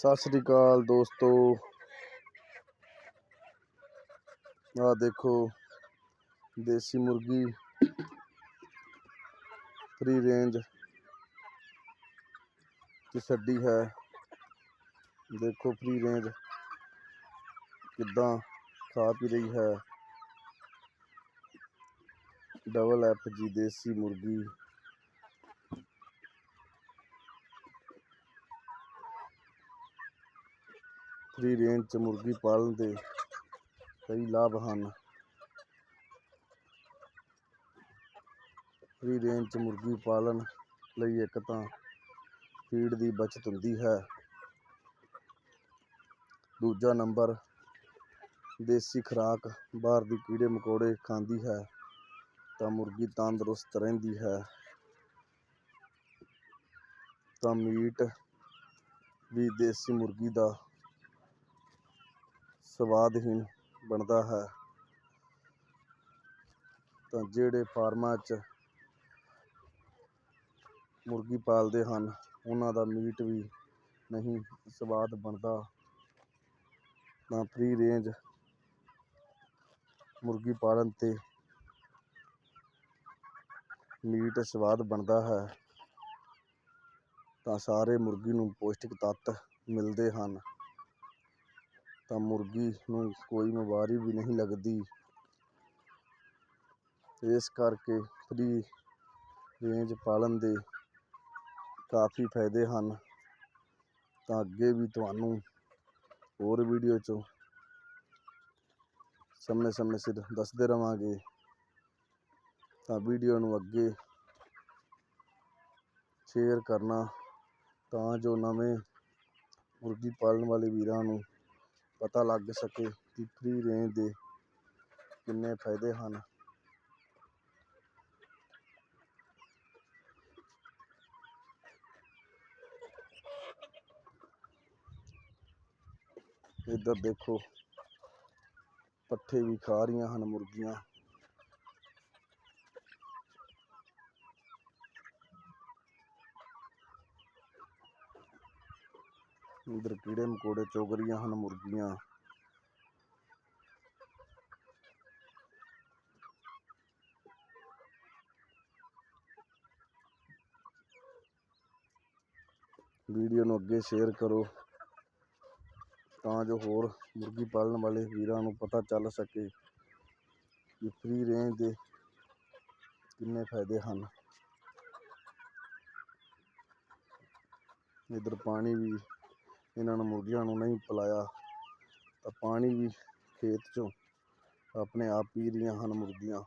ਸਤਿ ਸ੍ਰੀ ਅਕਾਲ ਦੋਸਤੋ। ਆ ਦੇਖੋ, ਦੇਸੀ ਮੁਰਗੀ। ਫ੍ਰੀ ਰੇਂਜ ਚ ਛੱਡੀ ਹੈ। ਦੇਖੋ ਫ੍ਰੀ ਰੇਂਜ ਕਿੱਦਾਂ ਖਾ ਪੀ ਰਹੀ ਹੈ। ਡਬਲ ਐਫ ਜੀ ਦੇਸੀ ਮੁਰਗੀ। ਫ੍ਰੀ ਰੇਂਜ ਚ ਮੁਰਗੀ ਪਾਲਣ ਦੇ ਕਈ ਲਾਭ ਹਨ। ਫ੍ਰੀ ਰੇਂਜ ਚ ਮੁਰਗੀ ਪਾਲਣ ਲਈ ਇੱਕ ਤਾਂ ਫੀਡ ਦੀ ਬਚਤ ਹੁੰਦੀ ਹੈ। ਦੂਜਾ ਨੰਬਰ, ਦੇਸੀ ਖੁਰਾਕ ਬਾਹਰ ਦੀ ਕੀੜੇ ਮਕੌੜੇ ਖਾਂਦੀ ਹੈ ਤਾਂ ਮੁਰਗੀ ਤੰਦਰੁਸਤ ਰਹਿੰਦੀ ਹੈ। ਤਾਂ ਮੀਟ ਵੀ ਦੇਸੀ ਮੁਰਗੀ ਦਾ ਸਵਾਦਹੀਨ ਬਣਦਾ ਹੈ। ਤਾਂ ਜਿਹੜੇ ਫਾਰਮਾਂ 'ਚ ਮੁਰਗੀ ਪਾਲਦੇ ਹਨ, ਉਹਨਾਂ ਦਾ ਮੀਟ ਵੀ ਨਹੀਂ ਸਵਾਦ ਬਣਦਾ। ਤਾਂ ਫ੍ਰੀ ਰੇਂਜ ਮੁਰਗੀ ਪਾਲਣ 'ਤੇ ਮੀਟ ਸਵਾਦ ਬਣਦਾ ਹੈ। ਤਾਂ ਸਾਰੇ ਮੁਰਗੀ ਨੂੰ ਪੌਸ਼ਟਿਕ ਤੱਤ ਮਿਲਦੇ ਹਨ। ਤਾਂ ਮੁਰਗੀ ਨੂੰ ਕੋਈ ਬਿਮਾਰੀ ਵੀ ਨਹੀਂ ਲੱਗਦੀ। ਇਸ ਕਰਕੇ ਫ੍ਰੀ ਰੇਂਜ ਪਾਲਣ ਦੇ ਕਾਫੀ ਫਾਇਦੇ ਹਨ। ਤਾਂ ਅੱਗੇ ਵੀ ਤੁਹਾਨੂੰ ਹੋਰ ਵੀਡੀਓ 'ਚ ਸਮੇਂ ਸਮੇਂ ਸਿਰ ਦੱਸਦੇ ਰਵਾਂਗੇ। ਤਾਂ ਵੀਡੀਓ ਨੂੰ ਅੱਗੇ ਸ਼ੇਅਰ ਕਰਨਾ ਤਾਂ ਜੋ ਨਵੇਂ ਮੁਰਗੀ ਪਾਲਣ ਵਾਲੇ ਵੀਰਾਂ ਨੂੰ ਪਤਾ ਲੱਗ ਸਕੇ ਕਿ ਫ੍ਰੀ ਰੇਂਜ ਦੇ ਕਿੰਨੇ ਫਾਇਦੇ ਹਨ। ਇੱਧਰ ਦੇਖੋ, ਪੱਠੇ ਵੀ ਖਾ ਰਹੀਆਂ ਹਨ, ਮੁਰਗੀਆਂ। ਇੱਧਰ ਕੀੜੇ ਮਕੌੜੇ ਚੁਗ ਰਹੀਆਂ ਹਨ, ਮੁਰਗੀਆਂ। ਵੀਡੀਓ ਨੂੰ ਅੱਗੇ ਸ਼ੇਅਰ ਕਰੋ ਤਾਂ ਜੋ ਹੋਰ ਮੁਰਗੀ ਪਾਲਣ ਵਾਲੇ ਵੀਰਾਂ ਨੂੰ ਪਤਾ ਚੱਲ ਸਕੇ ਕਿ ਫ੍ਰੀ ਰੇਂਜ ਦੇ ਕਿੰਨੇ ਫਾਇਦੇ ਹਨ। ਇੱਧਰ ਪਾਣੀ ਵੀ ਇਹਨਾਂ ਨੂੰ ਮੁਰਗੀਆਂ ਨੂੰ ਨਹੀਂ ਪਿਲਾਇਆ, ਤਾਂ ਪਾਣੀ ਵੀ ਖੇਤ ਚੋਂ ਆਪਣੇ ਆਪ ਪੀ ਰਹੀਆਂ ਹਨ ਮੁਰਗੀਆਂ।